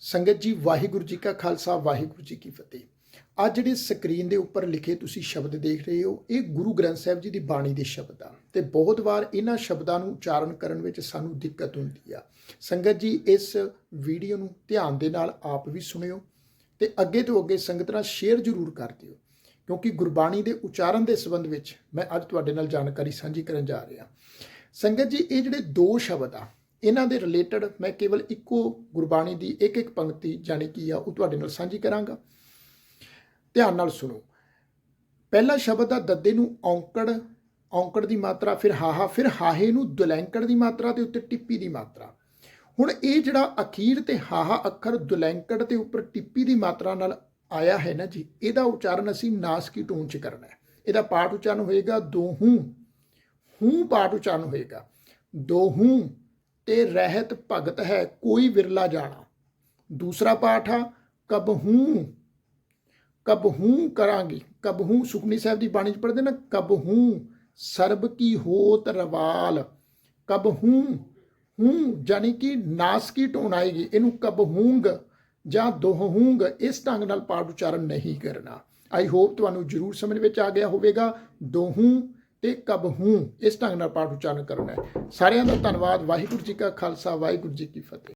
ਸੰਗਤ ਜੀ, ਵਾਹਿਗੁਰੂ ਜੀ ਕਾ ਖਾਲਸਾ, ਵਾਹਿਗੁਰੂ ਜੀ ਕੀ ਫਤਿਹ। ਅੱਜ ਜਿਹੜੇ ਸਕਰੀਨ ਦੇ ਉੱਪਰ ਲਿਖੇ ਤੁਸੀਂ ਸ਼ਬਦ ਦੇਖ ਰਹੇ ਹੋ, ਇਹ ਗੁਰੂ ਗ੍ਰੰਥ ਸਾਹਿਬ ਜੀ ਦੀ ਬਾਣੀ ਦੇ ਸ਼ਬਦ ਆ। ਤੇ ਬਹੁਤ ਵਾਰ ਇਹਨਾਂ ਸ਼ਬਦਾਂ ਨੂੰ ਉਚਾਰਨ ਕਰਨ ਵਿੱਚ ਸਾਨੂੰ ਦਿੱਕਤ ਹੁੰਦੀ ਆ। ਸੰਗਤ ਜੀ, ਇਸ ਵੀਡੀਓ ਨੂੰ ਧਿਆਨ ਦੇ ਨਾਲ ਆਪ ਵੀ ਸੁਣਿਓ ਤੇ ਅੱਗੇ ਤੋਂ ਅੱਗੇ ਸੰਗਤ ਨਾਲ ਸ਼ੇਅਰ ਜ਼ਰੂਰ ਕਰ ਦਿਓ। ਕਿਉਂਕਿ ਗੁਰਬਾਣੀ ਦੇ ਉਚਾਰਨ ਦੇ ਸੰਬੰਧ ਵਿੱਚ ਮੈਂ ਅੱਜ ਤੁਹਾਡੇ ਨਾਲ ਜਾਣਕਾਰੀ ਸਾਂਝੀ ਕਰਨ ਜਾ ਰਿਹਾ। ਸੰਗਤ ਜੀ, ਇਹ ਜਿਹੜੇ ਦੋ ਸ਼ਬਦ ਆ ਇਹਨਾਂ ਦੇ ਰਿਲੇਟਡ ਮੈਂ ਕੇਵਲ ਇੱਕੋ ਗੁਰਬਾਣੀ ਦੀ ਇੱਕ ਇੱਕ ਪੰਕਤੀ ਜਾਣੀ ਕੀ ਆ, ਉਹ ਤੁਹਾਡੇ ਨਾਲ ਸਾਂਝੀ ਕਰਾਂਗਾ। ਧਿਆਨ ਨਾਲ ਸੁਣੋ। ਪਹਿਲਾ ਸ਼ਬਦ ਆ, ਦੱਦੇ ਨੂੰ ਔਂਕੜ ਔਂਕੜ ਦੀ ਮਾਤਰਾ, ਫਿਰ ਹਾਹਾ, ਫਿਰ ਹਾਹੇ ਨੂੰ ਦੁਲੈਂਕੜ ਦੀ ਮਾਤਰਾ ਦੇ ਉੱਤੇ ਟਿੱਪੀ ਦੀ ਮਾਤਰਾ। ਹੁਣ ਇਹ ਜਿਹੜਾ ਅਖੀਰ ਤੇ ਹਾਹਾ ਅੱਖਰ ਦੁਲੈਂਕੜ ਤੇ ਉੱਪਰ ਟਿੱਪੀ ਦੀ ਮਾਤਰਾ ਨਾਲ ਆਇਆ ਹੈ ਨਾ ਜੀ, ਇਹਦਾ ਉਚਾਰਨ ਅਸੀਂ ਨਾਸਕੀ ਟੋਨ ਚ ਕਰਨਾ ਹੈ। ਇਹਦਾ ਪਾਠ ਉਚਾਰਨ ਹੋਏਗਾ ਦੋਹੂ ਹੂੰ ਪਾਠ ਉਚਾਰਨ ਹੋਏਗਾ ਦੋਹੂ ਤੇ ਰਹਿਤ ਭਗਤ ਹੈ ਕੋਈ ਵਿਰਲਾ ਜਾਣਾ। ਦੂਸਰਾ ਪਾਠ ਆ ਕਬਹੂ ਕਬਹੂ ਕਰਾਂਗੀ। ਕਬਹੂ ਸੁਖਨੀ ਸਾਹਿਬ ਦੀ ਬਾਣੀ ਚ ਪੜ੍ਹਦੇ ਨਾ ਕਬਹੂ ਸਰਬ ਕੀ ਹੋਤ ਰਵਾਲ। ਕਬਹੂ ਹੂੰ ਜਾਨੀ ਕਿ ਨਾਸ ਕੀ ਟੋਨ ਆਏਗੀ, ਇਹਨੂੰ ਕਬਹੂੰਗ ਜਾਂ ਦੋਹੂੰਗ ਇਸ ਢੰਗ ਨਾਲ ਪਾਠ ਉਚਾਰਨ ਨਹੀਂ ਕਰਨਾ। ਆਈ ਹੋਪ ਤੁਹਾਨੂੰ ਜਰੂਰ ਸਮਝ ਵਿੱਚ ਆ ਗਿਆ ਹੋਵੇਗਾ। ਦੋਹੂ ਤੇ ਕਬਹੂ ਇਸ ਢੰਗ ਨਾਲ ਪਾਠ ਉਚਾਰਨ ਕਰਨਾ ਹੈ। ਸਾਰਿਆਂ ਦਾ ਧੰਨਵਾਦ। ਵਾਹਿਗੁਰੂ ਜੀ ਕਾ ਖਾਲਸਾ, ਵਾਹਿਗੁਰੂ ਜੀ ਕੀ ਫਤਿਹ।